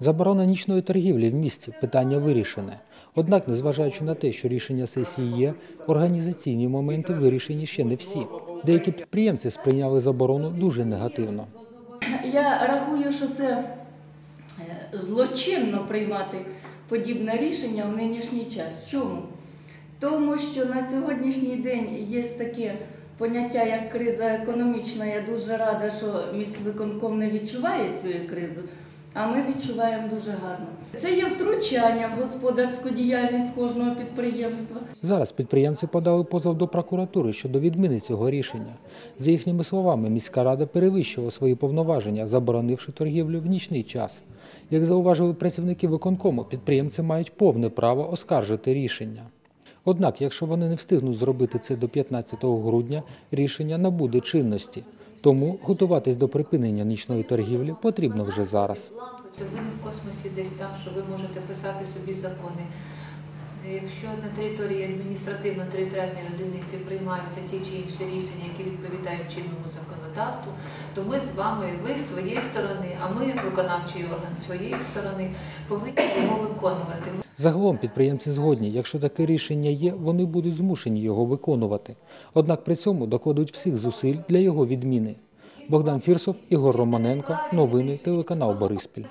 Заборона нічної торгівлі в місті питання вирішене. Однак, незважаючи на те, що рішення сесії є, організаційні моменти вирішені ще не всі. Деякі підприємці сприйняли заборону дуже негативно. Я рахую, що це е, злочинно приймати подібне рішення в нинішній час. Чому? Тому що на сьогоднішній день є таке поняття, як криза економічна. Я дуже рада, що міськвиконком не відчуває цю кризу, а ми відчуваємо дуже гарно. Це є втручання в господарську діяльність кожного підприємства. Зараз підприємці подали позов до прокуратури щодо відміни цього рішення. За їхніми словами, міська рада перевищила свої повноваження, заборонивши торгівлю в нічний час. Як зауважили працівники виконкому, підприємці мають повне право оскаржити рішення. Однак, якщо вони не встигнуть зробити це до 15 грудня, рішення набуде чинності. Тому готуватись до припинення нічної торгівлі потрібно вже зараз. Ви не в космосі десь там, що ви можете писати собі закони. Якщо на території адміністративно-територіальної одиниці приймаються ті чи інші рішення, які відповідають чинному законодавству, то ми з вами, ви з своєї сторони, а ми, як виконавчий орган з своєї сторони, повинні його виконувати. Загалом підприємці згодні, якщо таке рішення є, вони будуть змушені його виконувати. Однак при цьому докладуть всіх зусиль для його відміни. Богдан Фірсов, Ігор Романенко, новини, телеканал Бориспіль.